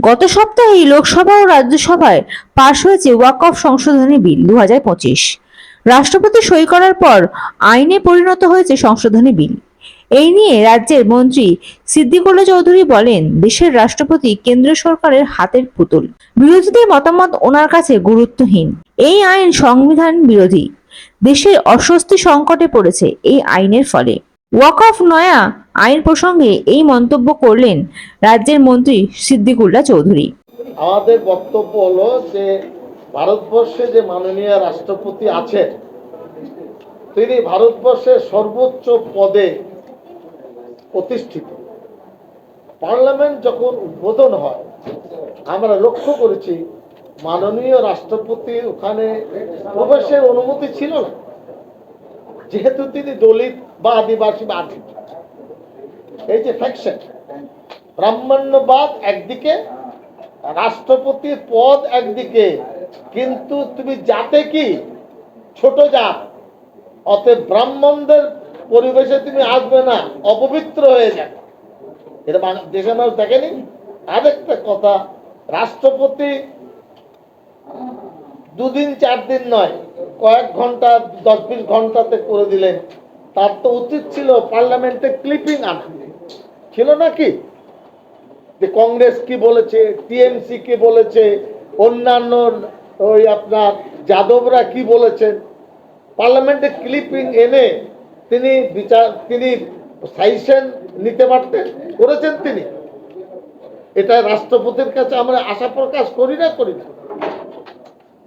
গত সপ্তাহেই লোকসভা ও রাজ্যসভায় পাশ হয়েছে ওয়াকফ সংশোধনী বিল দুহাজার পঁচিশ। রাষ্ট্রপতি সই করার পর আইনে পরিণত হয়েছে সংশোধনী বিল। এই নিয়ে রাজ্যের মন্ত্রী সিদ্দিকুল্লা চৌধুরী বলেন, দেশের রাষ্ট্রপতি কেন্দ্র সরকারের হাতের পুতুল। বিরোধীদের মতামত ওনার কাছে গুরুত্বহীন। এই আইন সংবিধান বিরোধী। দেশের অস্বস্তি সংকটে পড়েছে এই আইনের ফলে। ওয়াকফ নয়া আইন প্রসঙ্গে এই মন্তব্য করলেন রাজ্যের মন্ত্রী সিদ্দিকুল্লা চৌধুরী। আমাদের বক্তব্য হলো যে ভারতবর্ষে যে মাননীয় রাষ্ট্রপতি আছেন, তিনি ভারতবর্ষের সর্বোচ্চ পদে প্রতিষ্ঠিত। পার্লামেন্ট যখন উদ্বোধন হয়, আমরা লক্ষ্য করেছি মাননীয় রাষ্ট্রপতি ওখানে প্রবেশের অনুমতি ছিল না। যেহেতু তিনি দলিত বা আদিবাসী বা আদিম এই যে ফ্যাকশন ব্রাহ্মণ্যবাদ একদিকে, রাষ্ট্রপতির পদ একদিকে, কিন্তু তুমি জাতে কি? ছোট জাত। অতএব ব্রাহ্মণদের পরিবেশে তুমি আসবে না, অপবিত্র হয়ে যাবে। এটা দেশের মানুষ দেখেনি? আরেকটা কথা, রাষ্ট্রপতি দুদিন চার দিন নয়, কয়েক ঘণ্টা, দশ বিশ ঘন্টাতে করে দিলেন। তার তো উচিত ছিল পার্লামেন্টে ক্লিপিং আনা। ছিল নাকি? যে কংগ্রেস কি বলেছে, টিএমসি কি বলেছে, অন্যান্য, ওই আপনার যাদবরা কি বলেছেন পার্লামেন্টে ক্লিপিং এনে তিনি বিচার, তিনি সাইশন নিতে পারতেন, করেছেন তিনি। এটা রাষ্ট্রপতির কাছে আমরা আশা প্রকাশ করি না করি না।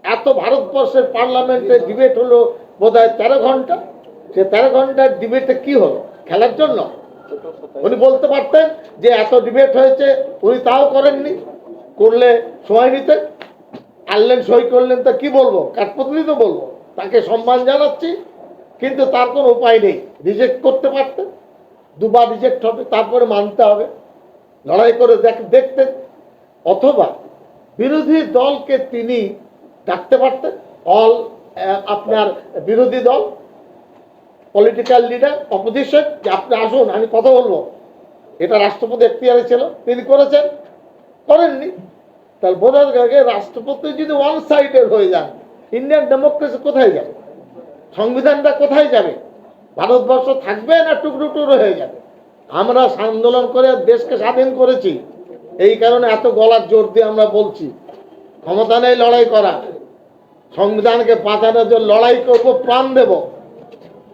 এত ভারতবর্ষের পার্লামেন্টে ডিবেট হলো বোধ হয় তেরো ঘণ্টা। সে তেরো ঘণ্টার ডিবেটে কি হলো? খেলার জন্য? উনি বলতে পারতেন যে এত ডিবেট হয়েছে, উনি তাও করেননি। করলে সময় নিতেন, আনলেন, সই করলেন, তা কি বলব? কাঠপত্রি তো বলব। তাকে সম্মান জানাচ্ছি, কিন্তু তার কোনো উপায় নেই। রিজেক্ট করতে পারতেন, দুবার রিজেক্ট হবে, তারপরে মানতে হবে। লড়াই করে দেখ- দেখতেন। অথবা বিরোধী দলকে তিনি ডাকতে পারতেন অল আপনার বিরোধী দল। পলিটিক্যাল লিডার অপোজিশন যে আপনি আসুন, আমি কথা বলব। এটা রাষ্ট্রপতি এখতিয়ারে ছিল, তিনি করেছেন। করেননি। তাহলে বোঝা গেছে রাষ্ট্রপতি যদি ওয়ান সাইডের হয়ে যান ইন্ডিয়ান ডেমোক্রেসি কোথায় যাবে? সংবিধানটা কোথায় যাবে? ভারতবর্ষ থাকবে না টুকরো টুকরো হয়ে যাবে? আমরা আন্দোলন করে দেশকে স্বাধীন করেছি। এই কারণে এত গলার জোর দিয়ে আমরা বলছি, ক্ষমতা নেই লড়াই করা। সংবিধানকে বাঁচানোর জন্য লড়াই করব, প্রাণ দেব।